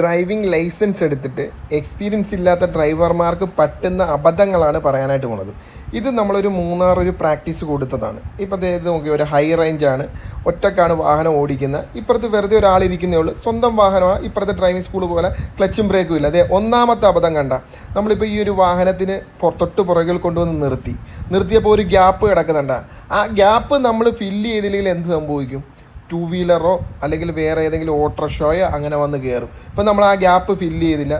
Driving licence എടുത്തിട്ട് experience ഇല്ലാത്ത ഡ്രൈവർമാർക്ക് പറ്റുന്ന അബദ്ധങ്ങളാണ് പറയാനായിട്ട് പോണത്. ഇത് നമ്മളൊരു മൂന്നാർ ഒരു പ്രാക്ടീസ് കൊടുത്തതാണ്. ഇപ്പോൾ ഇത് നോക്കി ഒരു ഹൈ റേഞ്ചാണ് ഒറ്റക്കാണ് വാഹനം ഓടിക്കുന്നത് ഇപ്പുറത്ത് വെറുതെ ഒരാളിരിക്കുന്നേ ഉള്ളൂ. സ്വന്തം വാഹനമാണ്. ഇപ്പുറത്തെ ഡ്രൈവിംഗ് സ്കൂൾ പോലെ ക്ലച്ചും ബ്രേക്കും ഇല്ല. അതെ ഒന്നാമത്തെ അബദ്ധം കണ്ട. നമ്മളിപ്പോൾ ഈ ഒരു വാഹനത്തിന് തൊട്ട് പുറകിൽ കൊണ്ടുവന്ന് നിർത്തി. നിർത്തിയപ്പോൾ ഒരു ഗ്യാപ്പ് കിടക്കുന്നുണ്ട. ആ ഗ്യാപ്പ് നമ്മൾ ഫില്ല് ചെയ്തില്ലെങ്കിൽ എന്ത് സംഭവിക്കും? ടൂ വീലറോ അല്ലെങ്കിൽ വേറെ ഏതെങ്കിലും ഓട്ടോറിക്ഷയോ അങ്ങനെ വന്ന് കയറും ഇപ്പം നമ്മൾ ആ ഗ്യാപ്പ് ഫില്ല് ചെയ്തില്ല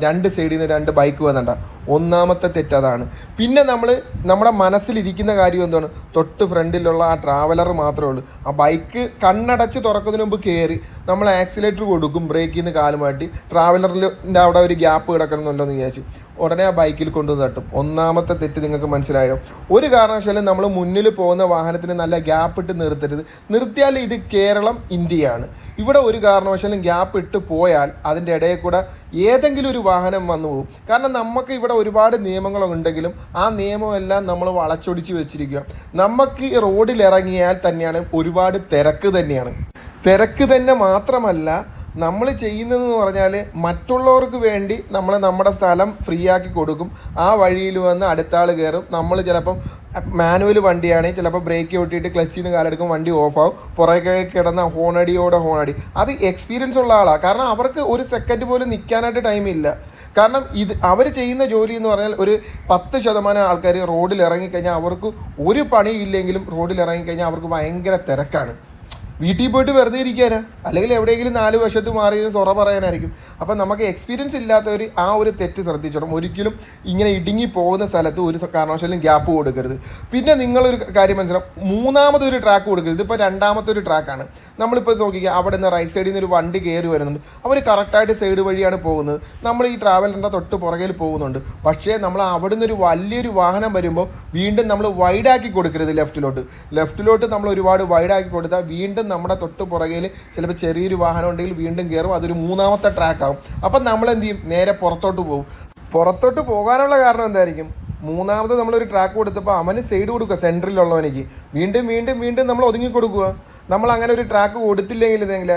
രണ്ട് സൈഡിൽ നിന്ന് രണ്ട് ബൈക്ക് വന്നിട്ട ഒന്നാമത്തെ തെറ്റ് അതാണ്. പിന്നെ നമ്മൾ നമ്മുടെ മനസ്സിലിരിക്കുന്ന കാര്യം എന്താണ്? തൊട്ട് ഫ്രണ്ടിലുള്ള ആ ട്രാവലർ മാത്രമേ ഉള്ളൂ. ആ ബൈക്ക് കണ്ണടച്ച് തുറക്കുന്നതിന് മുമ്പ് കയറി നമ്മൾ ആക്സിലേറ്റർ കൊടുക്കും ബ്രേക്കിൽ നിന്ന് കാലുമാട്ടി ട്രാവലറിന്റെ അവിടെ ഒരു ഗ്യാപ്പ് കിടക്കണമെന്നുണ്ടോ എന്ന് വിചാരിച്ചു ഉടനെ ആ ബൈക്കിൽ കൊണ്ടുവന്ന് തട്ടും. ഒന്നാമത്തെ തെറ്റ് നിങ്ങൾക്ക് മനസ്സിലായോ? ഒരു കാരണവശാലും നമ്മൾ മുന്നിൽ പോകുന്ന വാഹനത്തിന് നല്ല ഗ്യാപ്പ് ഇട്ട് നിർത്തരുത്. നിർത്തിയാൽ ഇത് കേരളം ഇന്ത്യയാണ്. ഇവിടെ ഒരു കാരണവശാലും ഗ്യാപ്പ് ഇട്ട് പോയാൽ അതിന്റെ ഇടയിൽ കൂടെ ഏതെങ്കിലും ഒരു വാഹനം വന്നു പോകും. കാരണം നമുക്ക് ഇവിടെ ഒരുപാട് നിയമങ്ങളുണ്ടെങ്കിലും ആ നിയമമെല്ലാം നമ്മൾ വളച്ചൊടിച്ച് വെച്ചിരിക്കുക. നമുക്ക് ഈ റോഡിൽ ഇറങ്ങിയാൽ തന്നെയാണ് ഒരുപാട് തിരക്ക് തന്നെയാണ്. തിരക്ക് തന്നെ മാത്രമല്ല നമ്മൾ ചെയ്യുന്നതെന്ന് പറഞ്ഞാൽ മറ്റുള്ളവർക്ക് വേണ്ടി നമ്മൾ നമ്മുടെ സ്ഥലം ഫ്രീ ആക്കി കൊടുക്കും. ആ വഴിയിൽ വന്ന് അടുത്ത ആൾ കയറും. നമ്മൾ ചിലപ്പം മാനുവൽ വണ്ടിയാണെങ്കിൽ ചിലപ്പോൾ ബ്രേക്ക് ഒട്ടിയിട്ട് ക്ലച്ചിൽ നിന്ന് കാലെടുക്കും വണ്ടി ഓഫാവും പുറകെ കിടന്ന ഹോണടിയോടെ ഹോണടി. അത് എക്സ്പീരിയൻസ് ഉള്ള ആളാണ് കാരണം അവർക്ക് ഒരു സെക്കൻഡ് പോലും നിൽക്കാനായിട്ട് ടൈമില്ല കാരണം ഇത് അവർ ചെയ്യുന്ന ജോലി എന്ന് പറഞ്ഞാൽ ഒരു പത്ത് ശതമാനം ആൾക്കാർ റോഡിൽ ഇറങ്ങിക്കഴിഞ്ഞാൽ അവർക്ക് ഒരു പണിയില്ലെങ്കിലും റോഡിൽ ഇറങ്ങിക്കഴിഞ്ഞാൽ അവർക്ക് ഭയങ്കര തിരക്കാണ്. വീട്ടിൽ പോയിട്ട് വെറുതെ ഇരിക്കാനാ? അല്ലെങ്കിൽ എവിടെയെങ്കിലും നാല് വശത്ത് മാറി സൊറ പറയാനായിരിക്കും. അപ്പം നമുക്ക് എക്സ്പീരിയൻസ് ഇല്ലാത്തവർ ആ ഒരു തെറ്റ് ശ്രദ്ധിച്ചോണം. ഒരിക്കലും ഇങ്ങനെ ഇടുങ്ങി പോകുന്ന സ്ഥലത്ത് ഒരു കാരണവശാലും ഗ്യാപ്പ് കൊടുക്കരുത്. പിന്നെ നിങ്ങളൊരു കാര്യം മനസ്സിലാവും മൂന്നാമതൊരു ട്രാക്ക് കൊടുക്കരുത്. ഇതിപ്പോൾ രണ്ടാമത്തെ ഒരു ട്രാക്കാണ് നമ്മളിപ്പോൾ നോക്കിക്കുക അവിടെ നിന്ന് റൈറ്റ് സൈഡിൽ നിന്ന് ഒരു വണ്ടി കയറി വരുന്നുണ്ട്. അവർ കറക്റ്റായിട്ട് സൈഡ് വഴിയാണ് പോകുന്നത്. നമ്മൾ ഈ ട്രാവലറിന്റെ തൊട്ട് പുറകിൽ പോകുന്നുണ്ട്. പക്ഷേ നമ്മൾ അവിടെ നിന്ന് ഒരു വലിയൊരു വാഹനം വരുമ്പോൾ വീണ്ടും നമ്മൾ വൈഡാക്കി കൊടുക്കരുത് ലെഫ്റ്റിലോട്ട് ലെഫ്റ്റിലോട്ട് നമ്മൾ ഒരുപാട് വൈഡാക്കി കൊടുത്താൽ വീണ്ടും നമ്മുടെ തൊട്ട് പുറകിൽ ചിലപ്പോൾ ചെറിയൊരു വാഹനം ഉണ്ടെങ്കിൽ വീണ്ടും കയറും അതൊരു മൂന്നാമത്തെ ട്രാക്ക് ആവും. അപ്പം നമ്മൾ എന്ത് ചെയ്യും? നേരെ പുറത്തോട്ട് പോകും. പുറത്തോട്ട് പോകാനുള്ള കാരണം എന്തായിരിക്കും? മൂന്നാമത് നമ്മളൊരു ട്രാക്ക് കൊടുത്തപ്പോൾ അവന് സൈഡ് കൊടുക്കുക സെന്ററിലുള്ളവനിക്ക് വീണ്ടും വീണ്ടും വീണ്ടും നമ്മൾ ഒതുങ്ങി കൊടുക്കുക. നമ്മൾ അങ്ങനെ ഒരു ട്രാക്ക് കൊടുത്തില്ലെങ്കിൽ ഇതെങ്കിൽ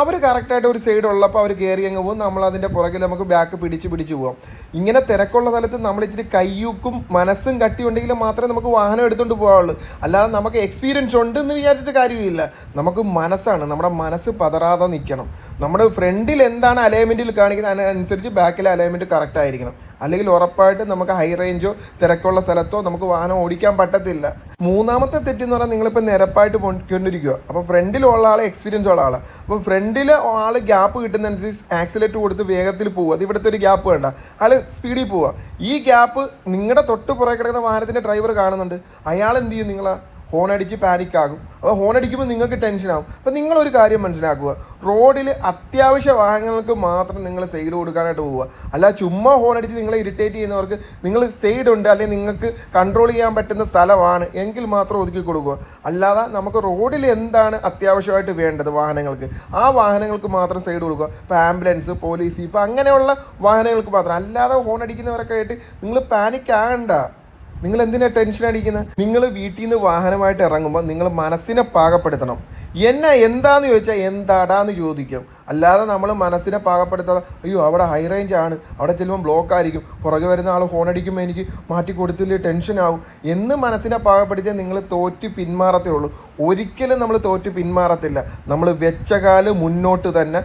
അവർ കറക്റ്റായിട്ട് ഒരു സൈഡ് ഉള്ളപ്പോൾ അവർ കയറി അങ്ങ് പോകും. നമ്മൾ അതിന്റെ പുറകിൽ നമുക്ക് ബാക്ക് പിടിച്ച് പിടിച്ച് പോകാം ഇങ്ങനെ തിരക്കുള്ള സ്ഥലത്ത് നമ്മൾ ഇച്ചിരി കയ്യൂക്കും മനസ്സും കട്ടി ഉണ്ടെങ്കിൽ മാത്രമേ നമുക്ക് വാഹനം എടുത്തുകൊണ്ട് പോകാവുള്ളൂ അല്ലാതെ നമുക്ക് എക്സ്പീരിയൻസ് ഉണ്ട് എന്ന് വിചാരിച്ചിട്ട് കാര്യമില്ല. നമുക്ക് മനസ്സാണ്. നമ്മുടെ മനസ്സ് പതറാതെ നിൽക്കണം. നമ്മുടെ ഫ്രണ്ടിൽ എന്താണ് അലൈൻമെന്റിൽ കാണിക്കുന്നത് അതിനനുസരിച്ച് ബാക്കിലെ അലൈൻമെന്റ് കറക്റ്റ് ആയിരിക്കണം. അല്ലെങ്കിൽ ഉറപ്പായിട്ട് നമുക്ക് ഹൈ റേഞ്ചോ തിരക്കുള്ള സ്ഥലത്തോ നമുക്ക് വാഹനം ഓടിക്കാൻ പറ്റത്തില്ല. മൂന്നാമത്തെ തെറ്റെന്ന് പറഞ്ഞാൽ നിങ്ങളിപ്പോൾ നിരപ്പായിട്ട് പോയിക്കൊണ്ടിരിക്കുക അപ്പോൾ ഫ്രണ്ടിലുള്ള ആളെ എക്സ്പീരിയൻസ് ഉള്ള ആളാണ് അപ്പോൾ ഫ്രണ്ടിൽ ആൾ ഗ്യാപ്പ് കിട്ടുന്നതനുസരിച്ച് ആക്സിലേറ്റ് കൊടുത്ത് വേഗത്തിൽ പോകും അത് ഇവിടുത്തെ ഒരു ഗ്യാപ്പ് വേണ്ട. ആൾ സ്പീഡിൽ പോവുക. ഈ ഗ്യാപ്പ് നിങ്ങളുടെ തൊട്ട് പുറകെ കിടക്കുന്ന വാഹനത്തിന്റെ ഡ്രൈവർ കാണുന്നുണ്ട്. അയാൾ എന്ത് ചെയ്യും നിങ്ങളെ? ഹോൺ അടിച്ച് പാനിക് ആകും അപ്പോൾ ഹോൺ അടിക്കുമ്പോൾ നിങ്ങൾക്ക് ടെൻഷൻ ആകും അപ്പോൾ നിങ്ങളൊരു കാര്യം മനസ്സിലാക്കുക. റോഡിൽ അത്യാവശ്യ വാഹനങ്ങൾക്ക് മാത്രം നിങ്ങൾ സൈഡ് കൊടുക്കാനായിട്ട് പോവുക. അല്ല ചുമ്മാ ഹോൺ അടിച്ച് നിങ്ങളെ ഇറിറ്റേറ്റ് ചെയ്യുന്നവർക്ക് നിങ്ങൾ സൈഡ് ഉണ്ട് അല്ലെങ്കിൽ നിങ്ങൾക്ക് കൺട്രോൾ ചെയ്യാൻ പറ്റുന്ന സ്ഥലമാണ് എങ്കിൽ മാത്രം ഒതുക്കി കൊടുക്കുക. അല്ലാതെ നമുക്ക് റോഡിൽ എന്താണ് അത്യാവശ്യമായിട്ട് വേണ്ടത് വാഹനങ്ങൾക്ക്? ആ വാഹനങ്ങൾക്ക് മാത്രം സൈഡ് കൊടുക്കുക. ഇപ്പോൾ ആംബുലൻസ് പോലീസ് ഇപ്പോൾ അങ്ങനെയുള്ള വാഹനങ്ങൾക്ക് മാത്രം. അല്ലാതെ ഹോൺ അടിക്കുന്നവരൊക്കെ ആയിട്ട് നിങ്ങൾ പാനിക് ആകണ്ട. നിങ്ങൾ എന്തിനാ ടെൻഷൻ അടിക്കുന്നത് നിങ്ങൾ വീട്ടിൽ നിന്ന് വാഹനമായിട്ട് ഇറങ്ങുമ്പോൾ നിങ്ങൾ മനസ്സിനെ പാകപ്പെടുത്തണം. എന്നെ എന്താന്ന് ചോദിച്ചാൽ എന്താടാന്ന് ചോദിക്കും. അല്ലാതെ നമ്മൾ മനസ്സിനെ പാകപ്പെടുത്താതെ അയ്യോ അവിടെ ഹൈ റേഞ്ച് ആണ്. അവിടെ ചെല്ലുമ്പോൾ ബ്ലോക്ക് ആയിരിക്കും. പുറകെ വരുന്ന ആൾ ഫോൺ അടിക്കുമ്പോൾ എനിക്ക് മാറ്റി കൊടുത്തില്ലേ ആവും. എന്ന് മനസ്സിനെ പാകപ്പെടുത്തിയാൽ നിങ്ങൾ തോറ്റ് പിന്മാറത്തേ ഉള്ളൂ. ഒരിക്കലും നമ്മൾ തോറ്റ് പിന്മാറത്തില്ല. നമ്മൾ വെച്ച കാൽ മുന്നോട്ട് തന്നെ